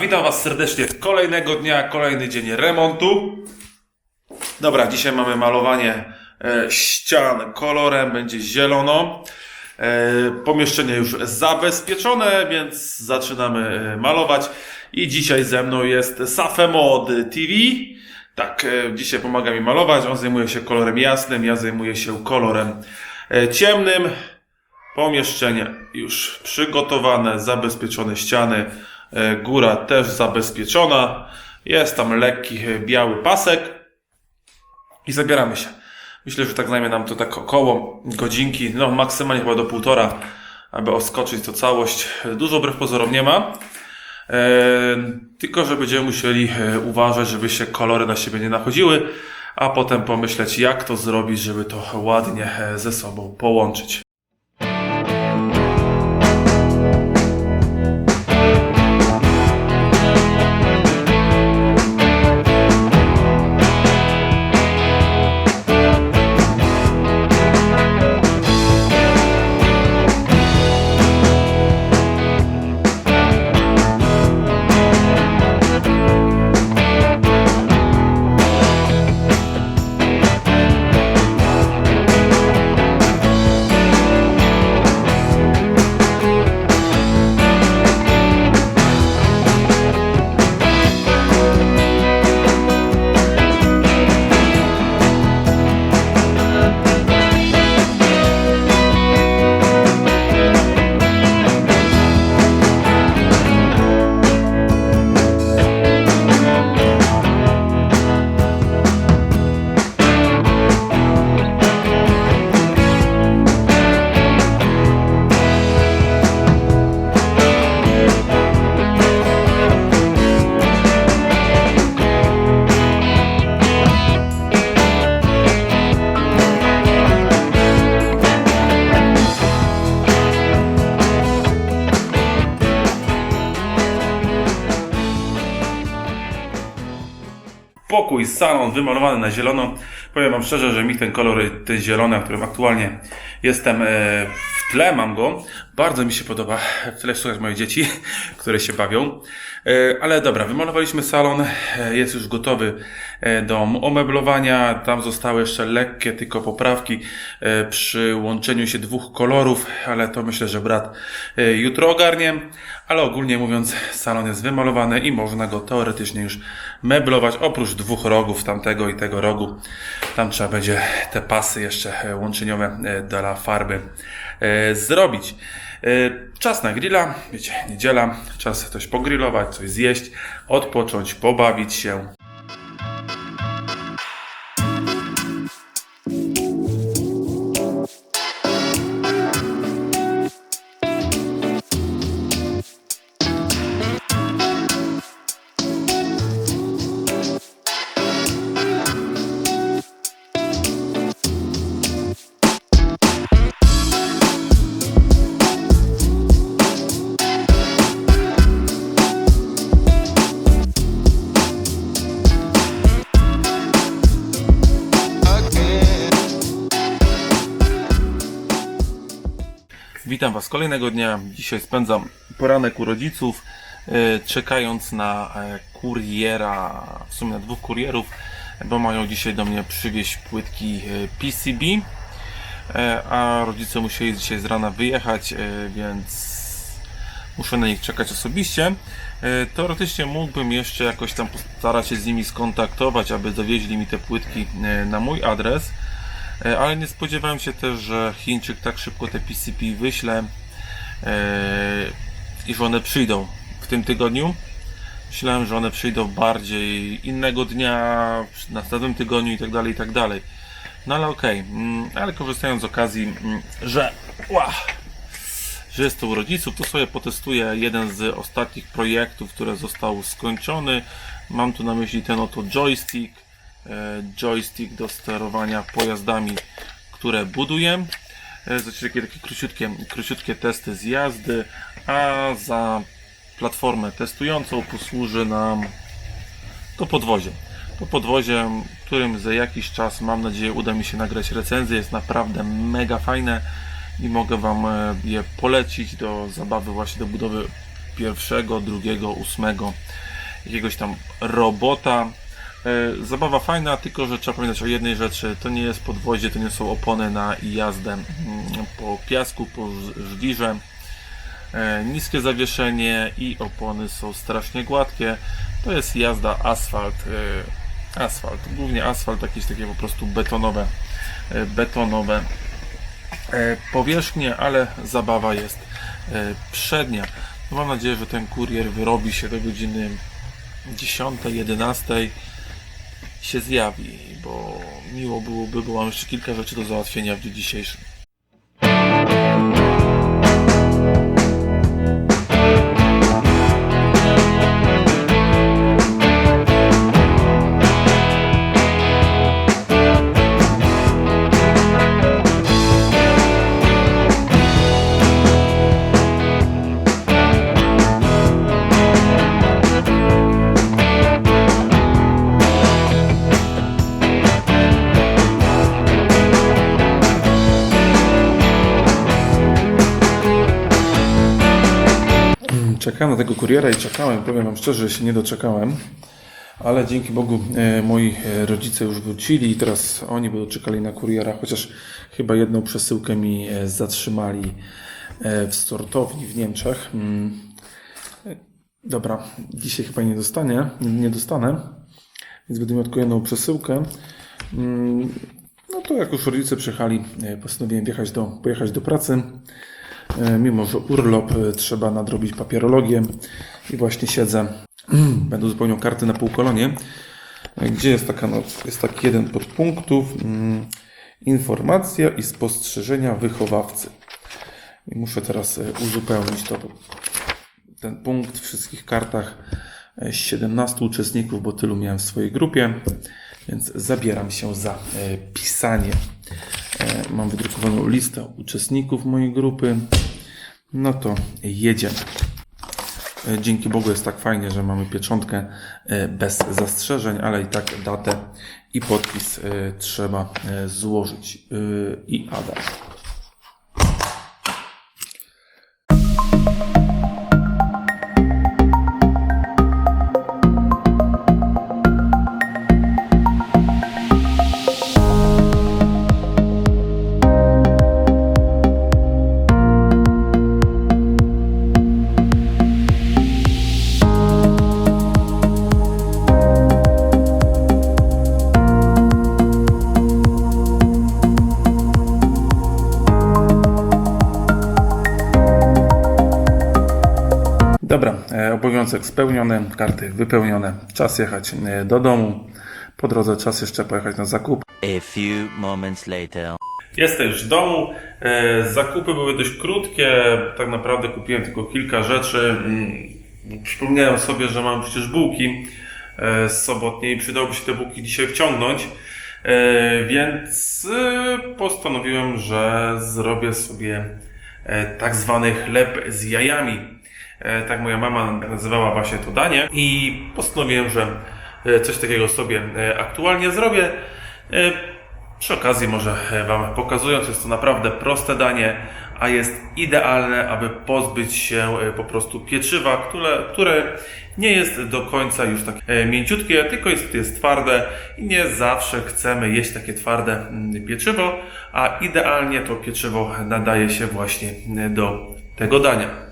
Witam Was serdecznie kolejnego dnia, kolejny dzień remontu. Dobra, dzisiaj mamy malowanie e, ścian kolorem, będzie zielono. E, pomieszczenie już zabezpieczone, więc zaczynamy e, malować. I dzisiaj ze mną jest Safemod TV. Tak, dzisiaj pomaga mi malować. On zajmuje się kolorem jasnym, ja zajmuję się kolorem ciemnym. Pomieszczenie już przygotowane, zabezpieczone ściany, góra też zabezpieczona. Jest tam lekki e, biały pasek i zabieramy się. Myślę, że tak zajmie nam to tak około godzinki, no maksymalnie chyba do półtora, aby oskoczyć to całość. Dużo wbrew pozorom nie ma. E, tylko, że będziemy musieli e, uważać, żeby się kolory na siebie nie nachodziły, a potem pomyśleć, jak to zrobić, żeby to ładnie e, ze sobą połączyć. Pokój, salon wymalowany na zielono. Powiem Wam szczerze, że mi ten kolor, ten zielony, na którym aktualnie jestem e, w tle, mam go. Bardzo mi się podoba. W tle słychać moje dzieci, które się bawią. E, Ale dobra, wymalowaliśmy salon, e, jest już gotowy e, do omeblowania. Tam zostały jeszcze lekkie tylko poprawki przy łączeniu się dwóch kolorów, ale to myślę, że brat jutro ogarnie. Ale ogólnie mówiąc, salon jest wymalowany i można go teoretycznie już meblować, oprócz dwóch rogów, tamtego i tego rogu. Tam trzeba będzie te pasy jeszcze łączeniowe dla farby zrobić. E, Czas na grilla, wiecie, niedziela, czas coś pogrillować, coś zjeść, odpocząć, pobawić się. Witam Was kolejnego dnia. Dzisiaj spędzam poranek u rodziców, e, czekając na e, kuriera, w sumie na dwóch kurierów, bo mają dzisiaj do mnie przywieźć płytki e, PCB, a rodzice musieli dzisiaj z rana wyjechać, więc muszę na nich czekać osobiście. Teoretycznie mógłbym jeszcze jakoś tam postarać się z nimi skontaktować, aby dowieźli mi te płytki na mój adres. E, Ale nie spodziewałem się też, że Chińczyk tak szybko te PCP wyśle e, i że one przyjdą w tym tygodniu. Myślałem, że one przyjdą bardziej innego dnia, w następnym tygodniu i tak dalej, i tak. No ale okej, mm, ale korzystając z okazji, mm, że, ła, że jest to u rodziców, to sobie potestuję jeden z ostatnich projektów, który został skończony. Mam tu na myśli ten oto joystick joystick do sterowania pojazdami, które buduję. E, Znaczy takie, takie króciutkie, króciutkie testy z jazdy, a za platformę testującą posłuży nam to podwozie. To podwozie, którym za jakiś czas, mam nadzieję, uda mi się nagrać recenzję. Jest naprawdę mega fajne i mogę Wam e, je polecić do zabawy właśnie do budowy pierwszego, drugiego, ósmego jakiegoś tam robota. E, Zabawa fajna, tylko że trzeba pamiętać o jednej rzeczy. To nie jest podwozie, to nie są opony na jazdę mm, po piasku, po żwirze. E, Niskie zawieszenie i opony są strasznie gładkie. To jest jazda asfalt. e, Asfalt, głównie asfalt, jakieś takie po prostu betonowe, betonowe powierzchnie, ale zabawa jest przednia. Mam nadzieję, że ten kurier wyrobi się do godziny 10, 11 się zjawi, bo miło byłoby, bo mam jeszcze kilka rzeczy do załatwienia w dniu dzisiejszym. Czekałem na tego kuriera i czekałem, powiem Wam szczerze, że się nie doczekałem. Ale dzięki Bogu e, moi e, rodzice już wrócili i teraz oni będą czekali na kuriera, chociaż chyba jedną przesyłkę mi e, zatrzymali w sortowni w Niemczech. Mm. Dobra, dzisiaj chyba nie dostanie, nie dostanę, więc będę miał tylko jedną przesyłkę. Mm, No to jak już rodzice przyjechali, postanowiłem wjechać do, pojechać do pracy. E, Mimo, że urlop e, trzeba nadrobić papierologię i właśnie siedzę. Będę zupełniał karty na półkolonie. E, Gdzie jest taka, no, jest taki jeden podpunktów. mm, Informacja i spostrzeżenia wychowawcy. I muszę teraz uzupełnić to. Ten punkt w wszystkich kartach e, z 17 uczestników, bo tylu miałem w swojej grupie, więc zabieram się za pisanie. E, Mam wydrukowaną listę uczestników mojej grupy. No to jedziemy. E, Dzięki Bogu jest tak fajnie, że mamy pieczątkę e, bez zastrzeżeń, ale i tak datę i podpis trzeba złożyć. I Adam. Obowiązek spełniony, karty wypełnione. Czas jechać e, do domu. Po drodze czas jeszcze pojechać na zakup. A few moments later. Jestem już w domu. E, Zakupy były dość krótkie. Tak naprawdę kupiłem tylko kilka rzeczy. Mm, Przypomniałem sobie, że mam przecież bułki e, sobotnie i przydałoby się te bułki dzisiaj wciągnąć. Więc postanowiłem, że zrobię sobie tak zwany chleb z jajami. E, Tak moja mama nazywała właśnie to danie. I postanowiłem, że e, coś takiego sobie e, aktualnie zrobię. Przy okazji może Wam pokazując, jest to naprawdę proste danie, a jest idealne, aby pozbyć się po prostu pieczywa, które, które nie jest do końca już tak mięciutkie, tylko jest, jest twarde i nie zawsze chcemy jeść takie twarde mm, pieczywo, a idealnie to pieczywo nadaje się właśnie do tego dania.